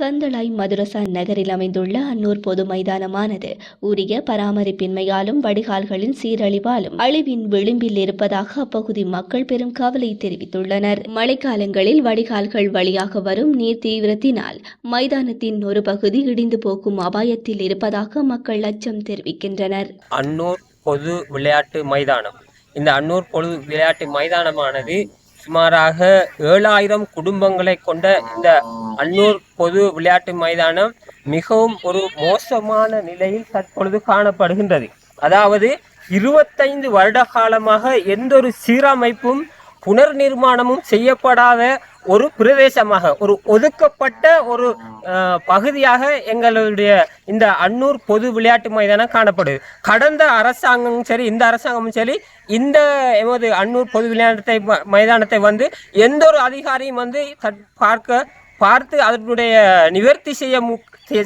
கந்தளாய் மதுரசா நகரில் அமைந்துள்ள அன்னூர் பொது மைதானமானது உரிய பராமரிப்பின்மையாலும் வடிகால்களின் சீரழிவாலும் அழிவின் விளிம்பில் இருப்பதாக அப்பகுதி மக்கள் பெரும் கவலை தெரிவித்துள்ளனர். மழைக்காலங்களில் வடிகால்கள் வழியாக வரும் நீர் தீவிரத்தினால் மைதானத்தின் ஒரு பகுதி இடிந்து போகும் அபாயத்தில் இருப்பதாக மக்கள் அச்சம் தெரிவிக்கின்றனர். அன்னூர் பொது விளையாட்டு மைதானம். இந்த அன்னூர் பொது விளையாட்டு மைதானமானது சுமாராக ஏழாயிரம் குடும்பங்களை கொண்ட இந்த அன்னூர் பொது விளையாட்டு மைதானம் மிகவும் ஒரு மோசமான நிலையில் தற்பொழுது காணப்படுகின்றது. அதாவது இருபத்தைந்து வருட காலமாக எந்த ஒரு சீரமைப்பும் புனர் நிர்மாணமும் செய்யப்படாத ஒரு பிரதேசமாக ஒரு ஒதுக்கப்பட்ட ஒரு பகுதியாக எங்களுடைய இந்த அன்னூர் பொது விளையாட்டு மைதானம் காணப்படுது. கடந்த அரசாங்கமும் சரி இந்த அரசாங்கமும் சரி இந்த எமது அன்னூர் பொது விளையாட்டத்தை மைதானத்தை வந்து எந்த ஒரு அதிகாரியும் வந்து பார்க்க பார்த்து அதனுடைய நிவர்த்தி செய்ய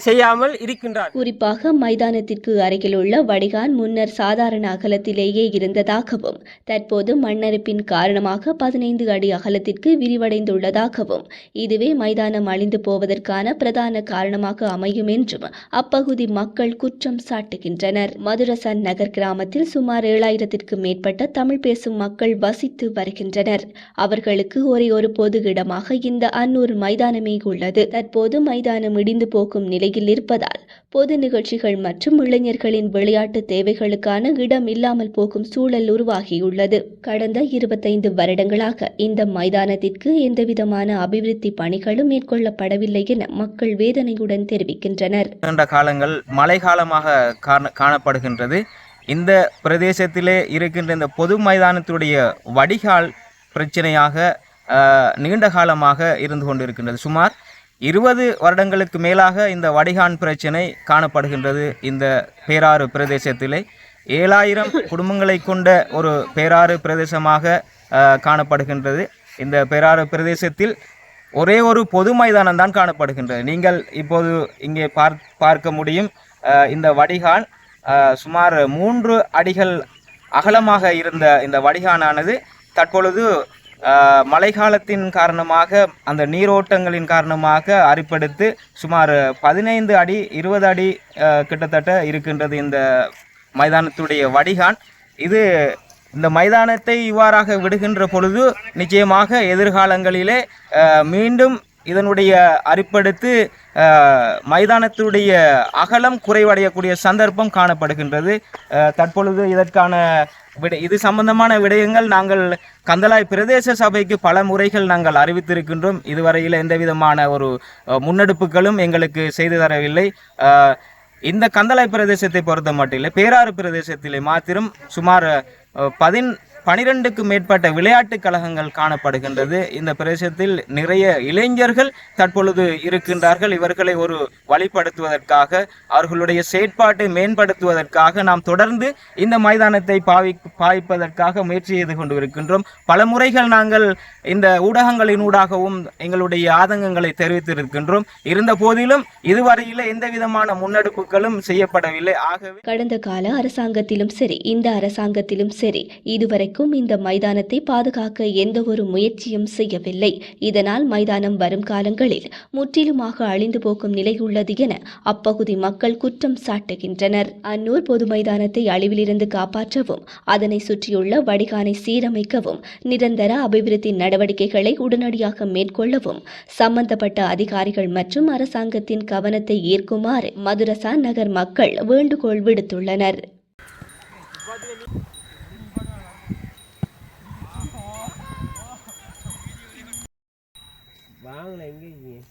செய்யாமல் இருக்கின்றார். குறிப்பாக மைதானத்திற்கு அருகிலுள்ள வடிகான் முன்னர் சாதாரண அகலத்திலேயே இருந்ததாகவும் தற்போது மண்ணரிப்பின் காரணமாக பதினைந்து அடி அகலத்திற்கு விரிவடைந்துள்ளதாகவும் இதுவே மைதானம் அழிந்து போவதற்கான பிரதான காரணமாக அமையும் என்றும் அப்பகுதி மக்கள் குற்றம் சாட்டுகின்றனர். மதுரசன் நகர் கிராமத்தில் சுமார் ஏழாயிரத்திற்கு மேற்பட்ட தமிழ் பேசும் மக்கள் வசித்து வருகின்றனர். அவர்களுக்கு ஒரே ஒரு பொது இடமாக இந்த அன்னூர் மைதானம் உள்ளது. தற்போது மைதானம் இடிந்து போகும் நிலையில் இருப்பதால் பொது நிகழ்ச்சிகள் மற்றும் இளைஞர்களின் விளையாட்டு தேவைகளுக்கான இடம் இல்லாமல் போகும் சூழல் உருவாகியுள்ளது. கடந்த இருபத்தைந்து வருடங்களாக இந்த மைதானத்திற்கு எந்தவிதமான அபிவிருத்தி பணிகளும் மேற்கொள்ளப்படவில்லை என மக்கள் வேதனையுடன் தெரிவிக்கின்றனர். காலங்கள் மழை காலமாக காண- காணப்படுகின்றது. இந்த பிரதேசத்திலே இருக்கின்ற இந்த பொது மைதானத்துடைய வடிகால் பிரச்சனையாக நீண்ட காலமாக இருந்து கொண்டிருக்கின்றது. சுமார் இருபது வருடங்களுக்கு மேலாக இந்த வடிகான் பிரச்சனை காணப்படுகின்றது. இந்த பேராறு பிரதேசத்திலே ஏழாயிரம் குடும்பங்களை கொண்ட ஒரு பேராறு பிரதேசமாக காணப்படுகின்றது. இந்த பேராறு பிரதேசத்தில் ஒரே ஒரு பொது மைதானம் தான் காணப்படுகின்றது. நீங்கள் இப்போது இங்கே பார் பார்க்க முடியும் இந்த வடிகான் சுமார் மூன்று அடிகள் அகலமாக இருந்த இந்த வடிகானானது தற்பொழுது மழை மழைக்காலத்தின் காரணமாக அந்த நீரோட்டங்களின் காரணமாக அரிப்படுத்து சுமார் பதினைந்து அடி இருபது அடி கிட்டத்தட்ட இருக்கின்றது இந்த மைதானத்துடைய வடிகான் இது இந்த மைதானத்தை இவ்வாறாக விடுகின்ற பொழுது நிச்சயமாக எதிர்காலங்களிலே மீண்டும் இதனுடைய அரிப்படுத்து மைதானத்துடைய அகலம் குறைவடையக்கூடிய சந்தர்ப்பம் காணப்படுகின்றது. தற்பொழுது இதற்கான விட இது சம்பந்தமான விடயங்கள் நாங்கள் கந்தலாய் பிரதேச சபைக்கு பல முறைகள் நாங்கள் அறிவித்திருக்கின்றோம். இதுவரையில் எந்த விதமான ஒரு முன்னெடுப்புகளும் எங்களுக்கு செய்து தரவில்லை. இந்த கந்தளாய் பிரதேசத்தை பொறுத்த மட்டும் இல்லை பேராறு பிரதேசத்திலே மாத்திரம் சுமார் பதின் பனிரெண்டுக்கு மேற்பட்ட விளையாட்டுக் கழகங்கள் காணப்படுகின்றது. இந்த பிரதேசத்தில் நிறைய இளைஞர்கள் தற்பொழுது இருக்கின்றார்கள். இவர்களை ஒரு வழிப்படுத்துவதற்காக அவர்களுடைய செயற்பாட்டை மேம்படுத்துவதற்காக நாம் தொடர்ந்து இந்த மைதானத்தை பாவி பாவிப்பதற்காக முயற்சி செய்து கொண்டு இருக்கின்றோம் பல முறைகள் நாங்கள் இந்த ஊடகங்களின் ஊடாகவும் எங்களுடைய ஆதங்கங்களை தெரிவித்திருக்கின்றோம். இருந்த போதிலும் இதுவரையில எந்த விதமான முன்னெடுப்புகளும் செய்யப்படவில்லை. ஆகவே கடந்த கால அரசாங்கத்திலும் சரி இந்த அரசாங்கத்திலும் சரி வரைக்கும் இந்த மைதானத்தை பாதுகாக்க எந்த ஒரு முயற்சியும் செய்யவில்லை. இதனால் மைதானம் வரும் காலங்களில் முற்றிலுமாக அழிந்து போகும் நிலை உள்ளது என அப்பகுதி மக்கள் குற்றம் சாட்டுகின்றனர். அன்னூர் பொது மைதானத்தை அழிவிலிருந்து காப்பாற்றவும் அதனை சுற்றியுள்ள வடிகானை சீரமைக்கவும் நிரந்தர அபிவிருத்தி நடவடிக்கைகளை உடனடியாக மேற்கொள்ளவும் சம்பந்தப்பட்ட அதிகாரிகள் மற்றும் அரசாங்கத்தின் கவனத்தை ஈர்க்குமாறு மதுரசா நகர் மக்கள் வேண்டுகோள் விடுத்துள்ளனர். bán lên cái gì?